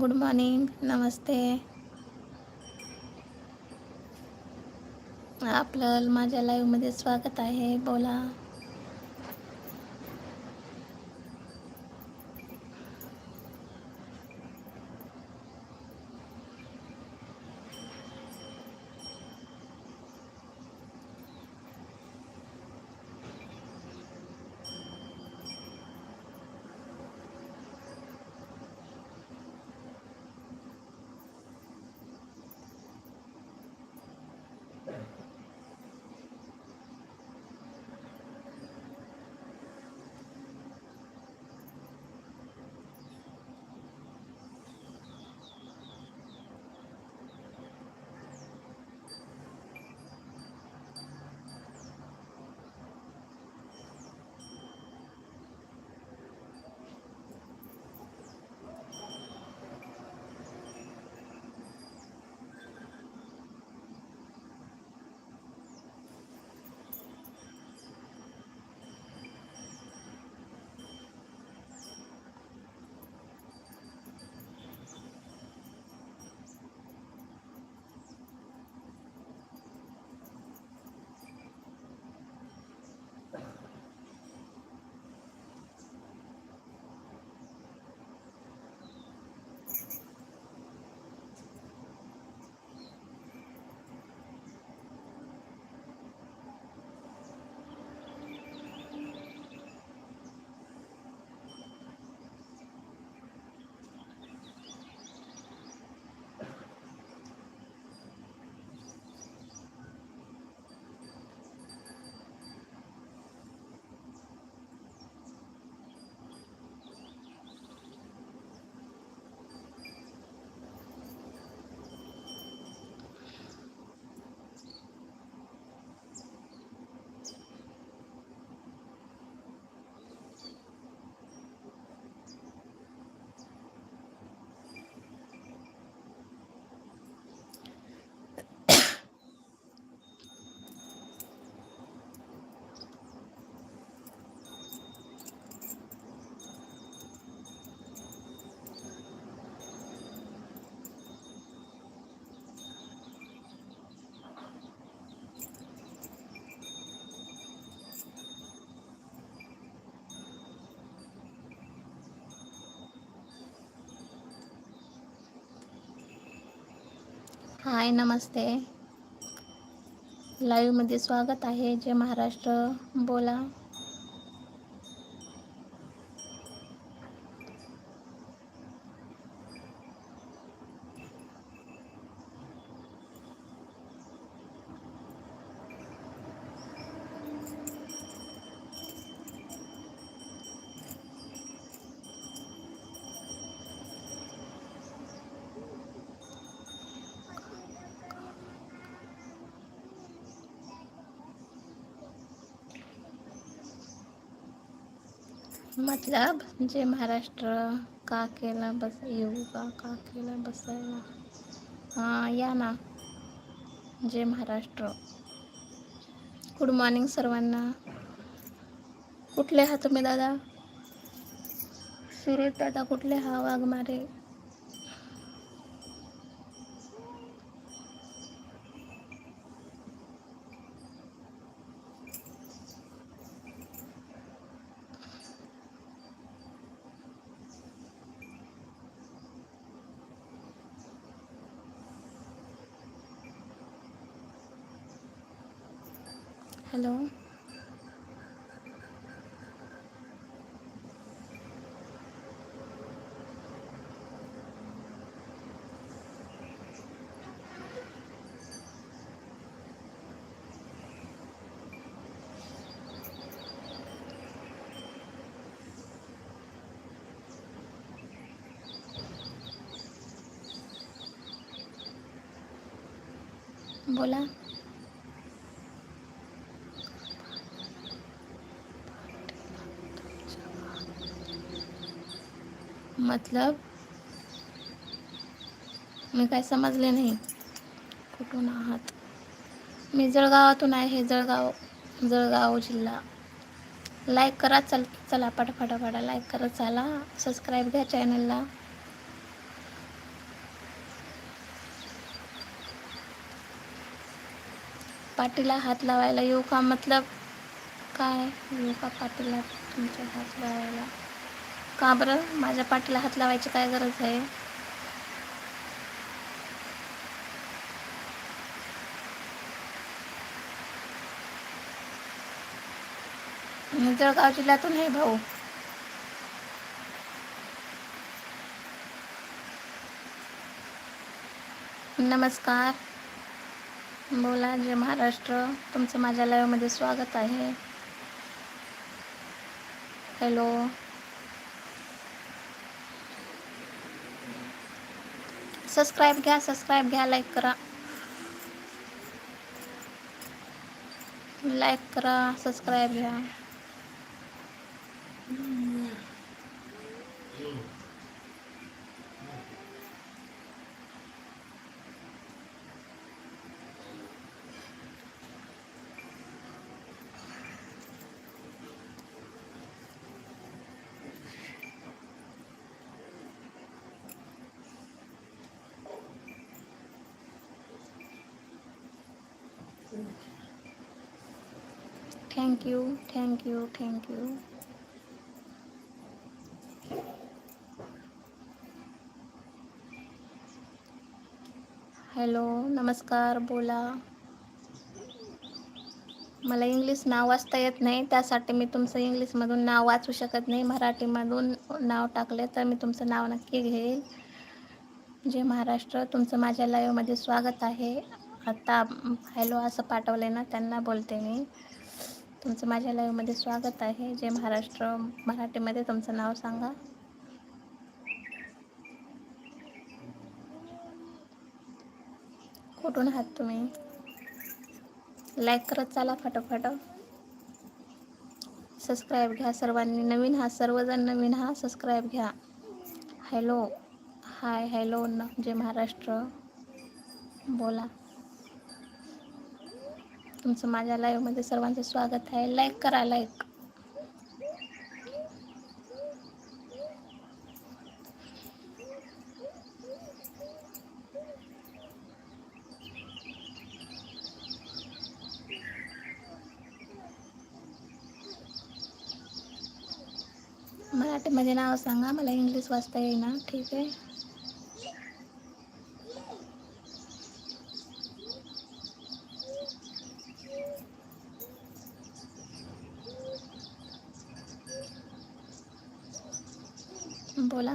Good morning नमस्ते. आपलं माझ्या लाईव्हमध्ये स्वागत आहे बोला. हाय नमस्ते. लाईव्हमध्ये स्वागत आहे. जय महाराष्ट्र. बोला. मतलब जे म्हणजे महाराष्ट्र का केला बस येऊ का का केला बसायला? हां या ना. जे महाराष्ट्र. गुड मॉर्निंग सर्वांना. कुठले आहात तुम्ही दादा? सुरेश दादा कुठले? हा वाघमारे हॅलो बोला. मतलब? मी काय समजले नाही. कुठून आहात? मी जळगावातून आहे जळगाव जळगाव जिल्हा. लाईक करा चल चला पटापटापटा लाईक करा चला. सबस्क्राईब घ्या चॅनलला पाठीला हात लावायला येऊ का? मतलब काय येऊ का पाठीला तुमच्या हात लावायला? का बरं? माझ्या पाठीला हात लावायची काय गरज आहे? जळगाव जिल्ह्यातून हे भाऊ. नमस्कार. बोला जय महाराष्ट्र. तुमचं माझ्या लाईव्हमध्ये स्वागत आहे. हॅलो सबस्क्राईब घ्या सबस्क्राईब घ्या लाईक करा. लाईक करा सबस्क्राईब घ्या. Thank you thank you thank you hello नमस्कार बोला. मला इंग्लिश नाव वाचता येत नाही त्यासाठी मी तुमचं इंग्लिशमधून नाव वाचू शकत नाही. मराठीमधून नाव टाकले तर मी तुमचं नाव नक्की घेईल. जे महाराष्ट्र तुमचं माझ्या लाईव्हमध्ये स्वागत आहे. आता हॅलो असं पाठवलं ना त्यांना बोलते मी. तुमचं माझ्या लाईव्हमध्ये स्वागत आहे. जे महाराष्ट्र. मराठीमध्ये तुमचं नाव सांगा. कुठून आहात तुम्ही? लाईक करत चाला फटाफट. सबस्क्राईब घ्या सर्वांनी. नवीन हा सर्वजण नवीन हा सबस्क्राईब घ्या. हॅलो हाय हॅलो न महाराष्ट्र. बोला. तुमचं माझ्या लाईव्हमध्ये सर्वांचं स्वागत आहे. लाईक करा लाईक मराठीमध्ये नाव सांगा मला इंग्लिश वाचता येईना. ठीक आहे बोला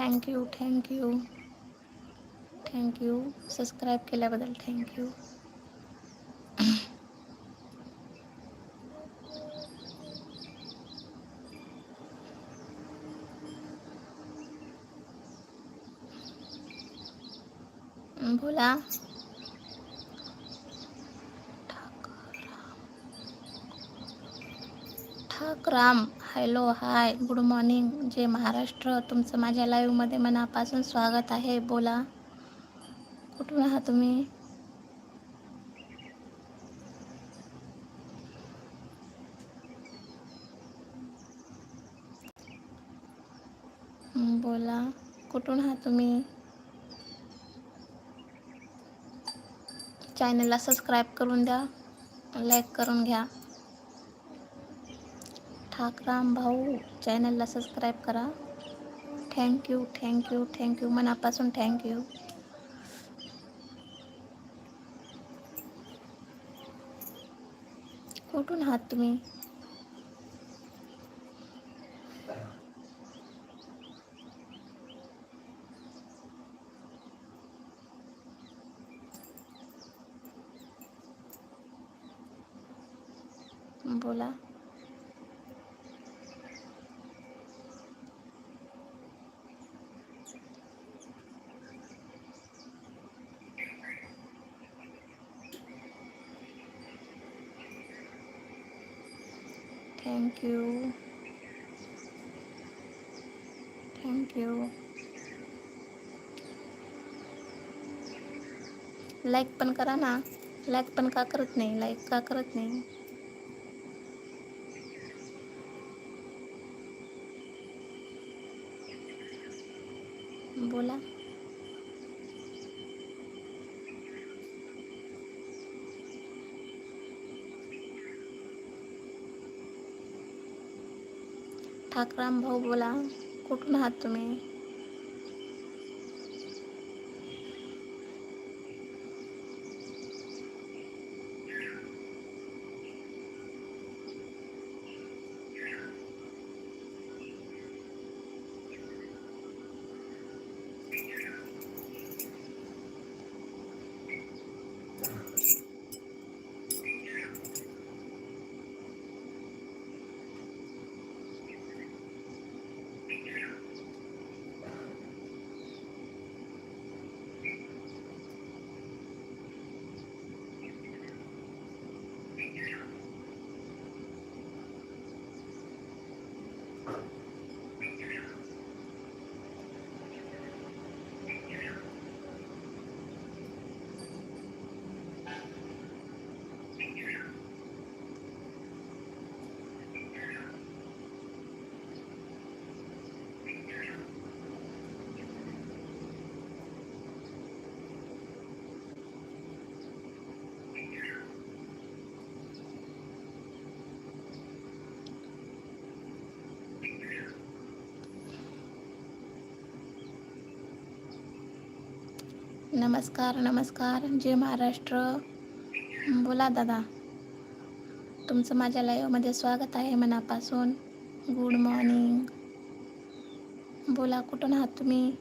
thank you thank you thank you subscribe केल्याबद्दल थँक्यू बोला Thakaram hello hi good morning. जे महाराष्ट्र. तुमचं माझ्या लाईव्हमध्ये मनापासून स्वागत आहे. बोला. कुठून आहात तुम्ही? बोला. कुठून आहात तुम्ही? चॅनलला सबस्क्राईब करून द्या. लाईक करून घ्या. ठाकराम भाऊ चॅनलला सबस्क्राईब करा. Thank you thank you thank you thank you मनापासून थँक्यू कुठून आहात तुम्ही? बोला थँक्यू थँक्यू थँक्यू लाईक पण करा ना. लाईक पण का करत नाही? लाईक का करत नाही? बोला. ठाकराम भाऊ बोला. कुठून आहात तुम्ही? नमस्कार नमस्कार. जय महाराष्ट्र. बोला दादा. तुमचं माझ्या लाईव्हमध्ये स्वागत आहे मनापासून. गुड मॉर्निंग बोला कुठून आहात तुम्ही?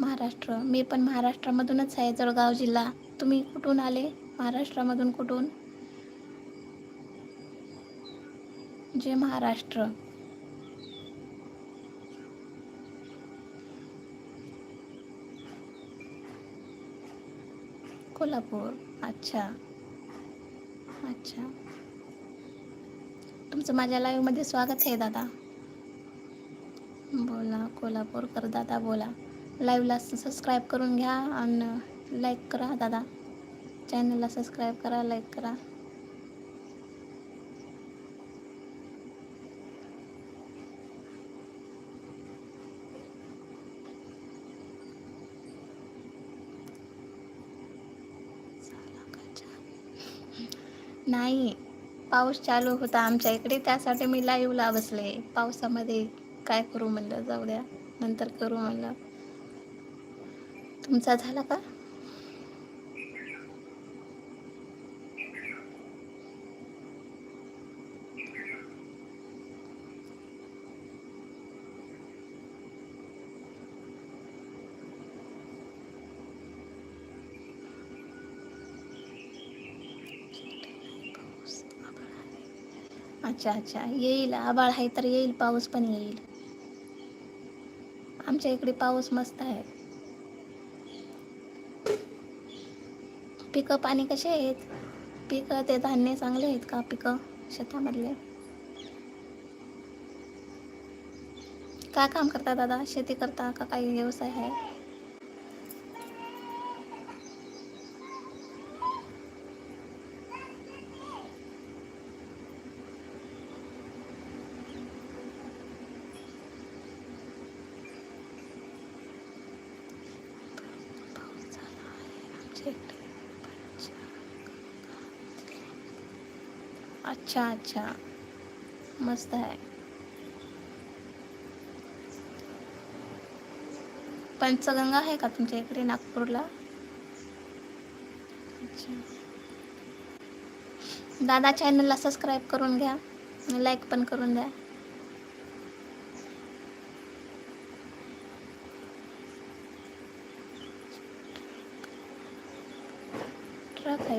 महाराष्ट्र. मी पण महाराष्ट्रामधूनच आहे जळगाव जिल्हा. तुम्ही कुठून आले? महाराष्ट्रामधून कुठून? जय महाराष्ट्र. कोल्हापूर. अच्छा. अच्छा. तुमचं माझ्या लाईव्हमध्ये स्वागत आहे दादा. बोला कोल्हापूरकर दादा बोला. लाईव्हला सबस्क्राईब करून घ्या आणि लाईक करा दादा. चॅनलला सबस्क्राईब करा लाईक करा. नाही पाऊस चालू होता आमच्या इकडे त्यासाठी मी लाईव्हला बसले. पावसामध्ये काय करू म्हणलं जाऊ द्या. नंतर करू म्हणलं. तुमचा झाला का? अच्छा अच्छा. येईल आबाळ आहे तर येईल पाऊस पण येईल. आमच्या इकडे पाऊस मस्त आहे. पिकं पाणी कसे आहेत? पिकं ते धान्य चांगले आहेत का पिकं शेतामधले? काय काम करता दादा? शेती करता का काही व्यवसाय आहे? अच्छा अच्छा. मस्त आहे. पंचगंगा आहे का तुमच्या इकडे नागपूरला? अच्छा. दादा चॅनलला सबस्क्राईब करून घ्या लाईक पण करून द्या.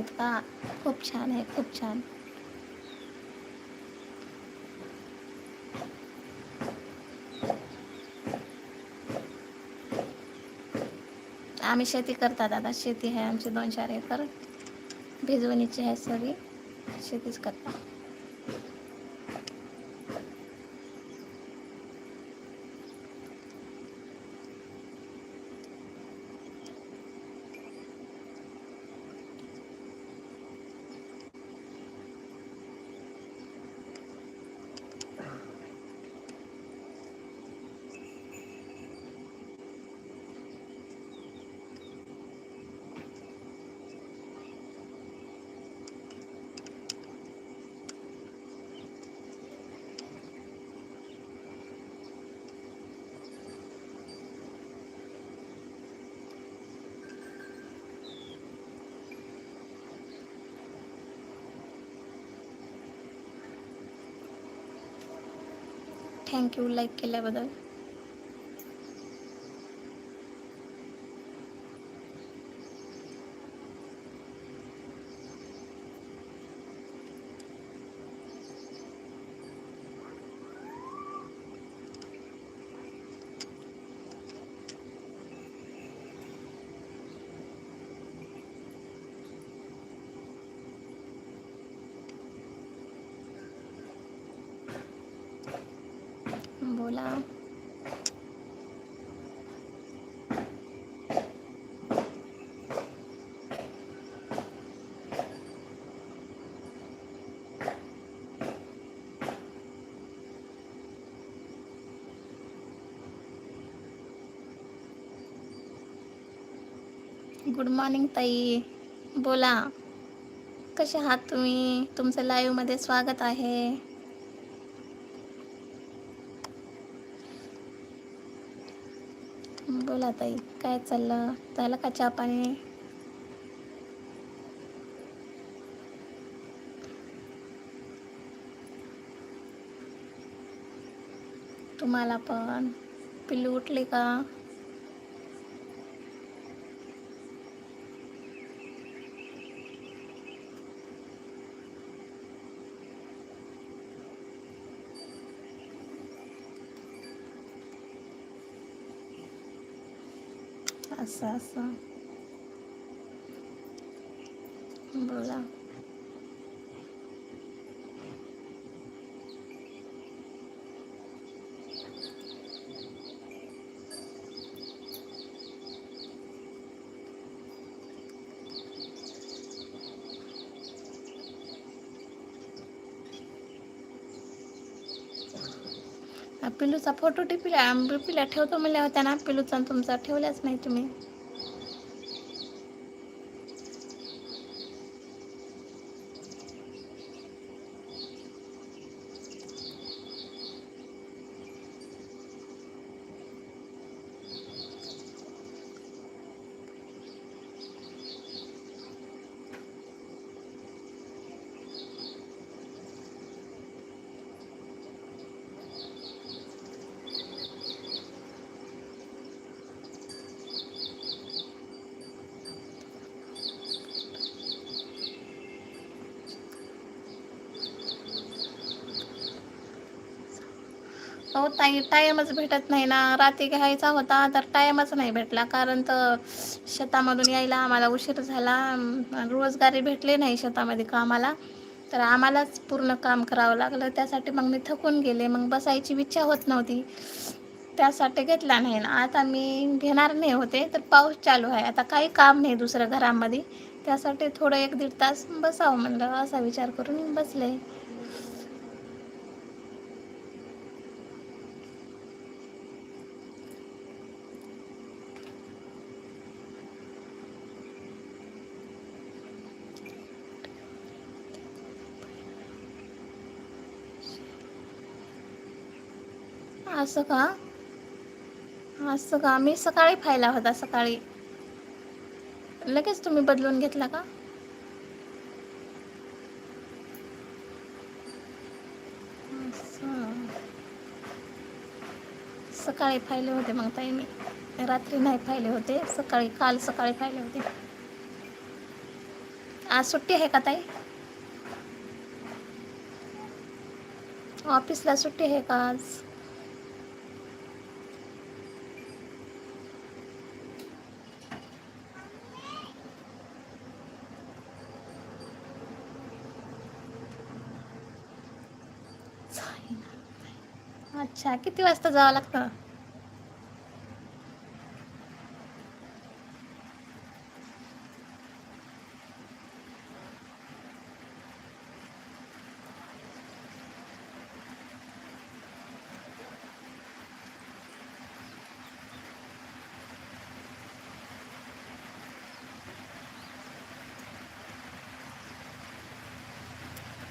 आहेत का? खूप छान आहे खूप छान. आम्ही शेती करतात आता शेती आहे आमची दोन चार एकर. भिजवणीची आहे सगळी शेतीच करतात थँक्यू लाईक केल्याबद्दल बोला गुड मॉर्निंग ताई. बोला. कसे आहात तुम्ही? तुमचं लाईव्हमध्ये स्वागत आहे. बोला ताई. काय चाललं? झालं का चहा पाणी? तुम्हाला पण. पिल्लू उठली का? असं असं. बोला हा, पिलूचा फोटो टिपिला पिला ठेवतो म्हणल्या होत्या ना पिलूचा तुमचा ठेवल्याच नाही तुम्ही. हो ताई टाईमच भेटत नाही ना. रात्री घ्यायचा होता तर टाईमच नाही भेटला. कारण तर शेतामधून यायला आम्हाला उशीर झाला. रोजगारी भेटले नाही शेतामध्ये कामाला. तर आम्हालाच पूर्ण काम करावं लागलं. त्यासाठी मग मी थकून गेले. मग बसायची इच्छा होत नव्हती. त्यासाठी घेतला नाही ना. आता मी घेणार नाही होते तर पाऊस चालू आहे. आता काही काम नाही दुसरं घरामध्ये. त्यासाठी थोडं एक दीड तास बसावं म्हणलं. असा विचार करून बसले. असं का? असं का? मी सकाळी पाहिला होता सकाळी. लगेच तुम्ही बदलून घेतला का? सकाळी पाहिले होते मग ताई मी. रात्री नाही पाहिले होते. सकाळी काल सकाळी पाहिले होते. आज सुट्टी आहे का ताई? ऑफिसला सुट्टी आहे का आज? अच्छा किती वाजता जावं लागतं?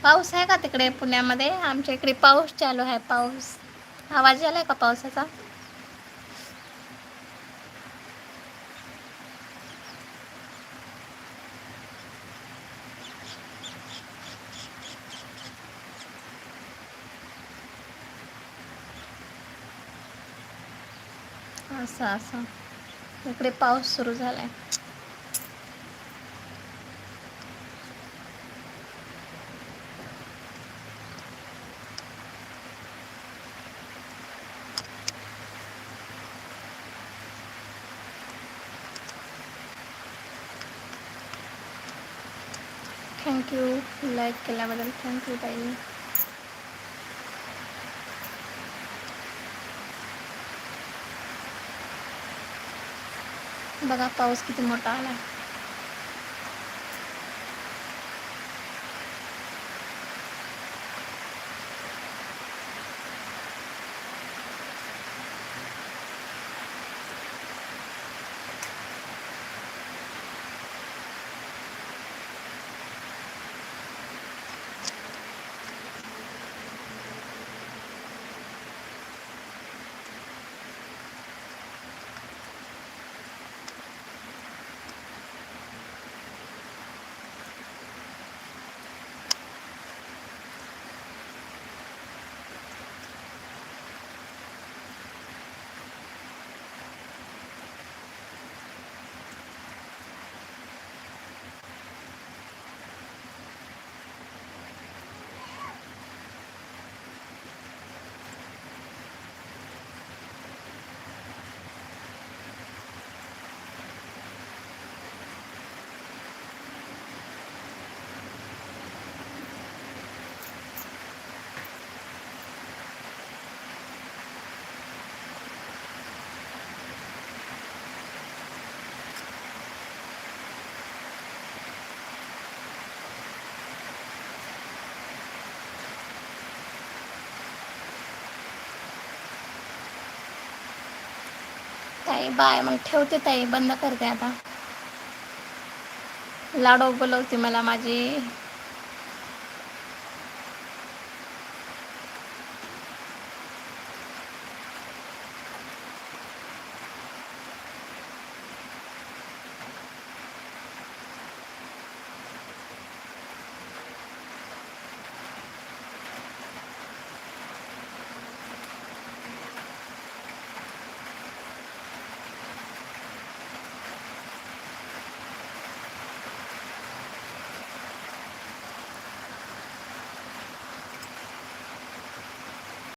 पाऊस आहे का तिकडे पुण्यामध्ये? आमच्या इकडे पाऊस चालू आहे पाऊस. आवाज आलाय का पावसाचा? असं असं. इकडे पाऊस सुरू झालाय. थँक्यू लाईक केल्याबद्दल थँक्यू ताई. बघा पाऊस किती मोठा आला ताई बाय. मग ठेवते ताई. बंद करते आता. लाडो बोलवते मला माझी.